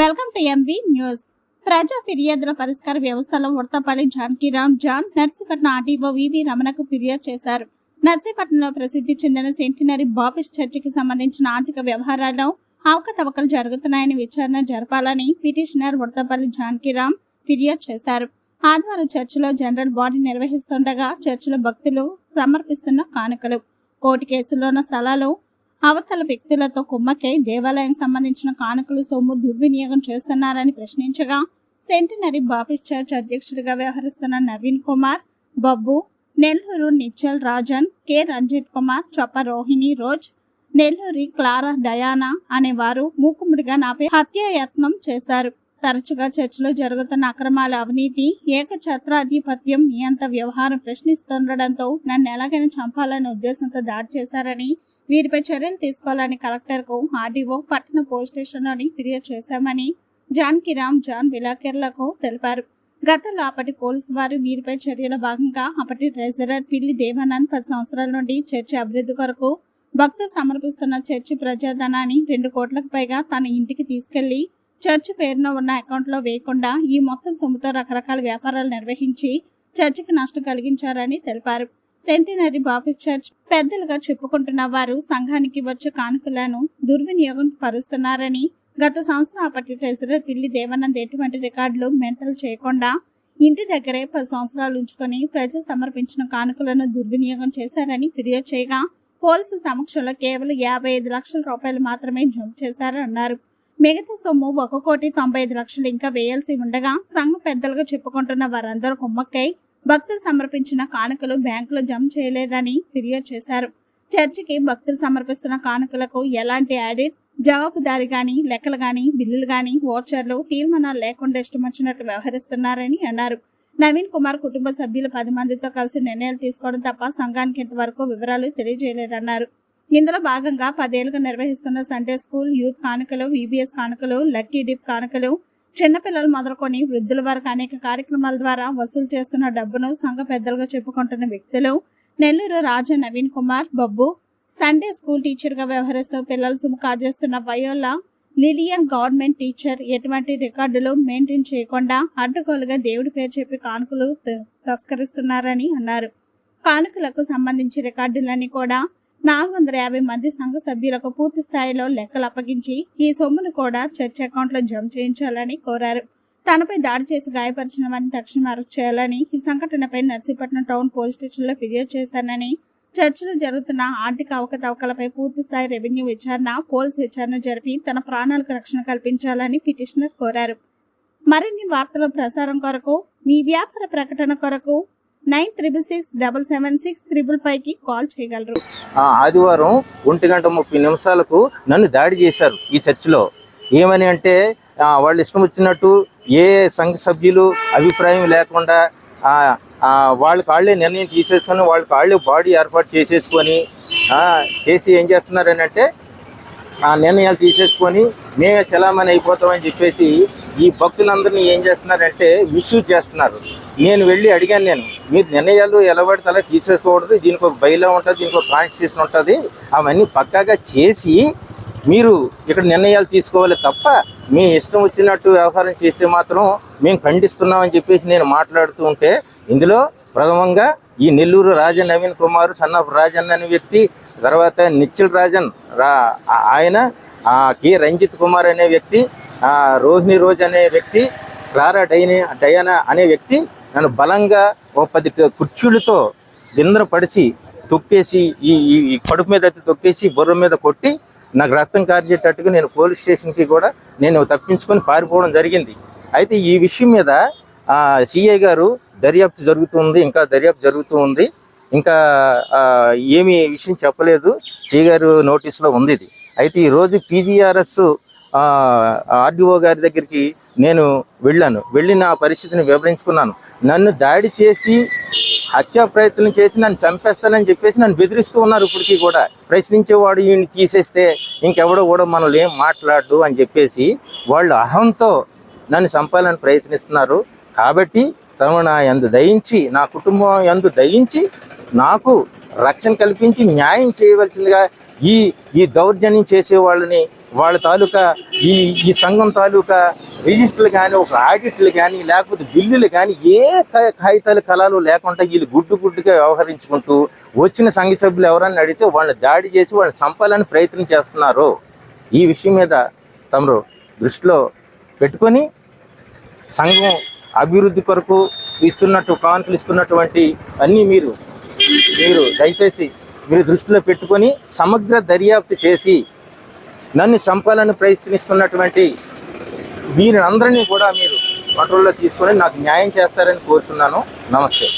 Welcome to MB news ప్రజా ఫిర్యాదుల పరిష్కార వ్యవస్థలో Udathapalli Janakiram John Narsipatnam RTO V రమణకు ఫిర్యాదు చేశారు. నర్సీపట్నంలో ప్రసిద్ధి చెందిన సెంటినరీ బాపిస్ట్ చర్చికి సంబంధించిన ఆర్థిక వ్యవహారాల్లో అవకతవకలు జరుగుతున్నాయని విచారణ జరపాలని పిటిషనర్ ఉడతపల్లి జానకిరామ్ ఫిర్యాదు చేశారు. ఆదివారం చర్చిలో జనరల్ బాడీ నిర్వహిస్తుండగా చర్చిలో భక్తులు సమర్పిస్తున్న కానుకలు. కోర్టు కేసులో ఉన్న స్థలాలు అవతల వ్యక్తులతో కుమ్మకై దేవాలయం సంబంధించిన కానుకలు సొమ్ము దుర్వినియోగం చేస్తున్నారని ప్రశ్నించగా సెంటినరీ బాపిస్ చర్చ్ అధ్యక్షుడిగా వ్యవహరిస్తున్న Naveen Kumar Babbu Nellore Nischal Rajan K. Ranjith Kumar Choppa Rohini Rose Nelluri Clara Diana అనేవారు మూకుముడిగా నాపై హత్యాయత్నం చేశారు. తరచుగా చర్చిలో జరుగుతున్న అక్రమాల అవినీతి ఏకఛత్రాధిపత్యం నియంత వ్యవహారం ప్రశ్నిస్తుండటంతో నన్ను ఎలాగైనా చంపాలనే ఉద్దేశంతో దాడి చేశారని వీరిపై చర్యలు తీసుకోవాలని కలెక్టర్కు ఆర్డీఓ పట్టణ పోలీస్ స్టేషన్లోని ఫిర్యాదు చేశామని జానకి రామ్ జాన్ విలాకర్లకు తెలిపారు. గతంలో అప్పటి పోలీసు వారు వీరిపై చర్యల భాగంగా అప్పటి ట్రెజరర్ పిల్లి దేవానంద్ పది సంవత్సరాల నుండి చర్చి అభివృద్ధి కొరకు భక్తులు సమర్పిస్తున్న చర్చి ప్రజాధనాన్ని రెండు కోట్లకు పైగా తన ఇంటికి తీసుకెళ్ళి చర్చి పేరున ఉన్న అకౌంట్లో వేయకుండా ఈ మొత్తం సొమ్ముతో రకరకాల వ్యాపారాలు నిర్వహించి చర్చికి నష్టం కలిగించారని తెలిపారు. సెంటినరీ బాపిస్ట్ చర్చ్ పెద్దలుగా చెప్పుకుంటున్న వారు సంఘానికి వచ్చే కానుకలను దుర్వినియోగం పరుస్తున్నారని గత సంవత్సరం అప్పటి ట్రెజరర్ పిల్లి దేవానంద్ ఎటువంటి రికార్డులు మెంటల్ చేయకుండా ఇంటి దగ్గరే పది సంవత్సరాలు ఉంచుకొని ప్రజలు సమర్పించిన కానుకలను దుర్వినియోగం చేశారని ఫిర్యాదు చేయగా పోలీసుల సమక్షంలో కేవలం యాభై ఐదు లక్షల రూపాయలు మాత్రమే జమ చేశారన్నారు మిగతా సొమ్ము ఒక కోటి తొంభై ఐదు లక్షలు ఇంకా వేయాల్సి ఉండగా సంఘ పెద్దలుగా చెప్పుకుంటున్న వారందరూ కుమ్మక్కై భక్తులు సమర్పించిన కానుకలు బ్యాంకులో జమ చేయలేదని ఫిర్యాదు చేశారు. చర్చికి భక్తులు సమర్పిస్తున్న కానుకలకు ఎలాంటి ఆడిట్ జవాబుదారి గాని లెక్కలు గాని బిల్లులు గాని ఓచర్లు తీర్మానాలు లేకుండా ఇష్టం వచ్చినట్లు వ్యవహరిస్తున్నారని అన్నారు. నవీన్ కుమార్ కుటుంబ సభ్యులు పది మందితో కలిసి నిర్ణయాలు తీసుకోవడం తప్ప సంఘానికి ఇంతవరకు వివరాలు తెలియజేయలేదన్నారు. ఇందులో భాగంగా పదేళ్ళుగా నిర్వహిస్తున్న సండే స్కూల్ యూత్ కానుకలు విబిఎస్ కానుకలు లక్కీ డిప్ కానుకలు చిన్నపిల్లలు మొదలుకొని వృద్ధుల వరకు అనేక కార్యక్రమాల ద్వారా వసూలు చేస్తున్న డబ్బును సంఘ పెద్దలుగా చెప్పుకుంటున్న వ్యక్తులు నెల్లూరు రాజా నవీన్ కుమార్ బబ్బు సండే స్కూల్ టీచర్గా వ్యవహరిస్తూ పిల్లలు సుము కాజేస్తున్న వయోలా లిలియన్ గవర్నమెంట్ టీచర్ ఎటువంటి రికార్డులు మెయింటైన్ చేయకుండా అడ్డగోలుగా దేవుడి పేరు చెప్పి కానుకలు త- తస్కరిస్తున్నారని అన్నారు. కానుకలకు సంబంధించి రికార్డులన్నీ కూడా నాలుగు వందల యాభై మంది సంఘ సభ్యులకు పూర్తి స్థాయిలో లెక్కలు అప్పగించి ఈ సొమ్మును కూడా చర్చ్ అకౌంట్లో జమ చేయించాలని కోరారు. తనపై దాడి చేసి గాయపరిచిన వారిని తక్షణం అరెస్ట్ చేయాలని ఈ సంఘటనపై నర్సీపట్నం టౌన్ పోలీస్ స్టేషన్లో ఫిర్యాదు చేశానని చర్చిలో జరుగుతున్న ఆర్థిక అవకతవకలపై పూర్తి స్థాయి రెవెన్యూ విచారణ పోలీస్ విచారణ జరిపి తన ప్రాణాలకు రక్షణ కల్పించాలని పిటిషనర్ కోరారు. మరిన్ని వార్తల ప్రసారం కొరకు మీ వ్యాపార ప్రకటన కొరకు nine triple six double seven six triple ఫైవ్కి కాల్ చేయగలరు. ఆదివారం ఒంటి గంట ముప్పై నిమిషాలకు నన్ను దాడి చేశారు ఈ చర్చిలో. ఏమని అంటే వాళ్ళు ఇష్టం వచ్చినట్టు ఏ సంఘ సభ్యులు అభిప్రాయం లేకుండా వాళ్ళకి వాళ్ళే నిర్ణయం తీసేసుకొని వాళ్ళకి వాళ్ళే బాడీ ఏర్పాటు చేసేసుకొని చేసి ఏం చేస్తున్నారని అంటే ఆ నిర్ణయాలు తీసేసుకొని మేమే చలామణి అయిపోతామని చెప్పేసి ఈ భక్తులందరినీ ఏం చేస్తున్నారంటే ఇష్యూ చేస్తున్నారు. నేను వెళ్ళి అడిగాను నేను మీరు నిర్ణయాలు ఎలా పడితే అలా తీసేసుకోకూడదు దీనికి ఒక బయలో ఉంటుంది దీనికి ఒక కాన్స్టిట్యూషన్ ఉంటుంది అవన్నీ పక్కాగా చేసి మీరు ఇక్కడ నిర్ణయాలు తీసుకోవాలి తప్ప మీ ఇష్టం వచ్చినట్టు వ్యవహారం చేస్తే మాత్రం మేము ఖండిస్తున్నామని చెప్పేసి నేను మాట్లాడుతూ ఉంటే ఇందులో ప్రథమంగా ఈ నెల్లూరు రాజన్ నవీన్ కుమార్ సన్ ఆఫ్ రాజన్ అనే వ్యక్తి తర్వాత నిచ్చిల్ రాజన్ రా ఆయన కె. రంజిత్ కుమార్ అనే వ్యక్తి ఆ, రోహిణి రోజ్ అనే వ్యక్తి క్లారా డైని డయానా అనే వ్యక్తి నన్ను బలంగా ఒక పది కుర్చీలతో గిందర పడిచి తొక్కేసి ఈ ఈ కడుపు మీద అయితే తొక్కేసి బుర్ర మీద కొట్టి నాకు రక్తం కార్చేటట్టుగా నేను పోలీస్ స్టేషన్కి కూడా నేను తప్పించుకొని పారిపోవడం జరిగింది. అయితే ఈ విషయం మీద సిఐ గారు దర్యాప్తు జరుగుతుంది ఇంకా దర్యాప్తు జరుగుతూ ఉంది. ఇంకా ఏమీ విషయం చెప్పలేదు. సిఐ గారు నోటీస్లో ఉంది ఇది. అయితే ఈరోజు పీజీఆర్ఎస్ ఆర్డీఓ గారి దగ్గరికి నేను వెళ్ళాను. వెళ్ళి నా పరిస్థితిని వివరించుకున్నాను. నన్ను దాడి చేసి హత్యా ప్రయత్నం చేసి నన్ను చంపేస్తానని చెప్పేసి నన్ను బెదిరిస్తూ ఉన్నారు ఇప్పటికీ కూడా. ప్రశ్నించేవాడు ఈయన్ని తీసేస్తే ఇంకెవడో కూడా మనల్ని ఏం మాట్లాడు అని చెప్పేసి వాళ్ళు అహంతో నన్ను చంపాలని ప్రయత్నిస్తున్నారు. కాబట్టి తమ నా ఎందు దయించి నా కుటుంబం ఎందు దయించి నాకు రక్షణ కల్పించి న్యాయం చేయవలసిందిగా ఈ ఈ దౌర్జన్యం చేసే వాళ్ళని వాళ్ళ తాలూకా ఈ ఈ సంఘం తాలూకా రిజిస్టర్లు కానీ ఒక ఆడిట్లు కానీ లేకపోతే బిల్లులు కానీ ఏ కాగితాలు కళాలు లేకుండా వీళ్ళు గుడ్డు గుడ్డుగా వ్యవహరించుకుంటూ వచ్చిన సంఘ సభ్యులు ఎవరన్నా అడిగితే వాళ్ళని దాడి చేసి వాళ్ళని చంపాలని ప్రయత్నం చేస్తున్నారు. ఈ విషయం మీద తమరు దృష్టిలో పెట్టుకొని సంఘం అభివృద్ధి కొరకు ఇస్తున్నట్టు కానుకలు ఇస్తున్నటువంటి అన్నీ మీరు మీరు దయచేసి మీరు దృష్టిలో పెట్టుకొని సమగ్ర దర్యాప్తు చేసి నన్ను చంపాలని ప్రయత్నిస్తున్నటువంటి వీరందరినీ కూడా మీరు కంట్రోల్లో తీసుకొని నాకు న్యాయం చేస్తారని కోరుతున్నాను. నమస్తే.